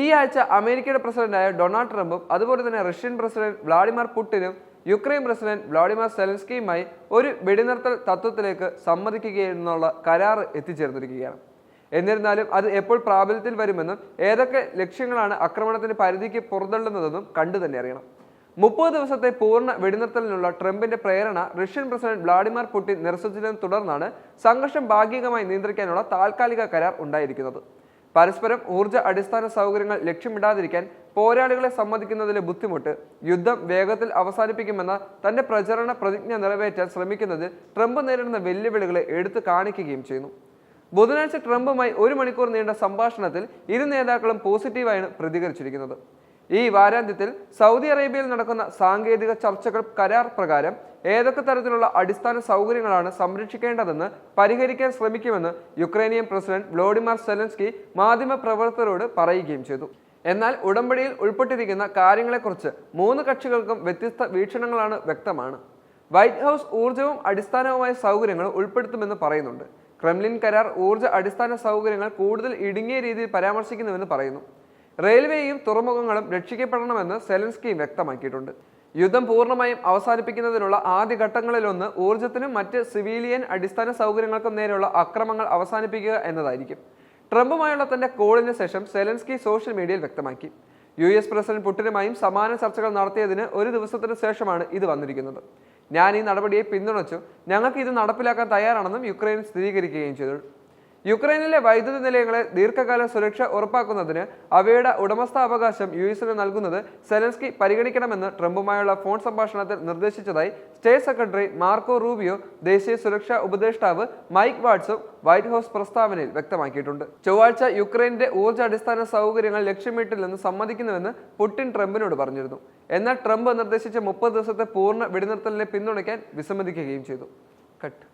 ഈ ആഴ്ച അമേരിക്കയുടെ പ്രസിഡന്റായ ഡൊണാൾഡ് ട്രംപും അതുപോലെ തന്നെ റഷ്യൻ പ്രസിഡന്റ് വ്ളാഡിമിർ പുടിനും യുക്രൈൻ പ്രസിഡന്റ് വ്ളാഡിമിർ സെലൻസ്കിയുമായി ഒരു വെടിനിർത്തൽ തത്വത്തിലേക്ക് സമ്മതിക്കുകയെന്നുള്ള കരാർ എത്തിച്ചേർന്നിരിക്കുകയാണ്. എന്നിരുന്നാലും അത് എപ്പോൾ പ്രാബല്യത്തിൽ വരുമെന്നും ഏതൊക്കെ ലക്ഷ്യങ്ങളാണ് ആക്രമണത്തിന്റെ പരിധിക്ക് പുറന്തള്ളുന്നതെന്നും കണ്ടു തന്നെ അറിയണം. മുപ്പത് ദിവസത്തെ പൂർണ വെടിനിർത്തലിനുള്ള ട്രംപിന്റെ പ്രേരണ റഷ്യൻ പ്രസിഡന്റ് വ്ളാഡിമിർ പുടിൻ നിരസിച്ചതിനെ തുടർന്നാണ് സംഘർഷം ഭാഗികമായി നിയന്ത്രിക്കാനുള്ള താൽക്കാലിക കരാർ ഉണ്ടായിരിക്കുന്നത്. പരസ്പരം ഊർജ അടിസ്ഥാന സൗകര്യങ്ങൾ ലക്ഷ്യമിടാതിരിക്കാൻ പോരാളികളെ സമ്മതിക്കുന്നതിലെ ബുദ്ധിമുട്ട് യുദ്ധം വേഗത്തിൽ അവസാനിപ്പിക്കുമെന്ന തന്റെ പ്രചരണ പ്രതിജ്ഞ നിറവേറ്റാൻ ശ്രമിക്കുന്നതിൽ ട്രംപ് നേരിടുന്ന വെല്ലുവിളികളെ എടുത്തു കാണിക്കുകയും ചെയ്യുന്നു. ബുധനാഴ്ച ട്രംപുമായി ഒരു മണിക്കൂർ നീണ്ട സംഭാഷണത്തിൽ ഇരു നേതാക്കളും പോസിറ്റീവായാണ് പ്രതികരിച്ചിരിക്കുന്നത്. ഈ വാരാന്ത്യത്തിൽ സൗദി അറേബ്യയിൽ നടക്കുന്ന സാങ്കേതിക ചർച്ചകൾ കരാർ പ്രകാരം ഏതൊക്കെ തരത്തിലുള്ള അടിസ്ഥാന സൗകര്യങ്ങളാണ് സംരക്ഷിക്കേണ്ടതെന്ന് പരിഹരിക്കാൻ ശ്രമിക്കുമെന്ന് യുക്രൈനിയൻ പ്രസിഡന്റ് വ്ളോഡിമാർ സെലൻസ്കി മാധ്യമപ്രവർത്തകരോട് പറയുകയും ചെയ്തു. എന്നാൽ ഉടമ്പടിയിൽ ഉൾപ്പെട്ടിരിക്കുന്ന കാര്യങ്ങളെക്കുറിച്ച് മൂന്ന് കക്ഷികൾക്കും വ്യത്യസ്ത വീക്ഷണങ്ങളാണ് വ്യക്തമാണ്. വൈറ്റ് ഹൗസ് ഊർജവും അടിസ്ഥാനവുമായ സൗകര്യങ്ങളും ഉൾപ്പെടുത്തുമെന്ന് പറയുന്നുണ്ട്. ക്രെംലിൻ കരാർ ഊർജ അടിസ്ഥാന സൗകര്യങ്ങൾ കൂടുതൽ ഇടുങ്ങിയ രീതിയിൽ പരാമർശിക്കുന്നുവെന്ന് പറയുന്നു. റെയിൽവേയും തുറമുഖങ്ങളും രക്ഷിക്കപ്പെടണമെന്ന് സെലൻസ്കിയും വ്യക്തമാക്കിയിട്ടുണ്ട്. യുദ്ധം പൂർണമായും അവസാനിപ്പിക്കുന്നതിനുള്ള ആദ്യ ഘട്ടങ്ങളിലൊന്ന് ഊർജത്തിനും മറ്റ് സിവിലിയൻ അടിസ്ഥാന സൗകര്യങ്ങൾക്കും നേരെയുള്ള അക്രമങ്ങൾ അവസാനിപ്പിക്കുക എന്നതായിരിക്കും. ട്രംപുമായുള്ള തന്റെ കോളിന് ശേഷം സെലൻസ്കി സോഷ്യൽ മീഡിയയിൽ വ്യക്തമാക്കി. യു എസ് പ്രസിഡന്റ് പുട്ടിനുമായും സമാന ചർച്ചകൾ നടത്തിയതിന് ഒരു ദിവസത്തിന് ശേഷമാണ് ഇത് വന്നിരിക്കുന്നത്. ഞാൻ ഈ നടപടിയെ പിന്തുണച്ചു. ഞങ്ങൾക്ക് ഇത് നടപ്പിലാക്കാൻ തയ്യാറാണെന്നും യുക്രൈൻ സ്ഥിരീകരിക്കുകയും ചെയ്തു. യുക്രൈനിലെ വൈദ്യുതി നിലയങ്ങളെ ദീർഘകാല സുരക്ഷ ഉറപ്പാക്കുന്നതിന് അവയുടെ ഉടമസ്ഥാവകാശം യു എസിന് നൽകുന്നത് സെലൻസ്കി പരിഗണിക്കണമെന്ന് ട്രംപുമായുള്ള ഫോൺ സംഭാഷണത്തിൽ നിർദ്ദേശിച്ചതായി സ്റ്റേറ്റ് സെക്രട്ടറി മാർക്കോ റൂബിയോ ദേശീയ സുരക്ഷാ ഉപദേഷ്ടാവ് മൈക്ക് വാട്സും വൈറ്റ് ഹൗസ് പ്രസ്താവനയിൽ വ്യക്തമാക്കിയിട്ടുണ്ട്. ചൊവ്വാഴ്ച യുക്രൈന്റെ ഊർജ അടിസ്ഥാന സൗകര്യങ്ങൾ ലക്ഷ്യമിട്ടില്ലെന്ന് സമ്മതിക്കുന്നുവെന്ന് പുടിൻ ട്രംപിനോട് പറഞ്ഞിരുന്നു. എന്നാൽ ട്രംപ് നിർദ്ദേശിച്ച മുപ്പത് ദിവസത്തെ പൂർണ വെടിനിർത്തലിനെ പിന്തുണയ്ക്കാൻ വിസമ്മതിക്കുകയും ചെയ്തു. കട്ട്.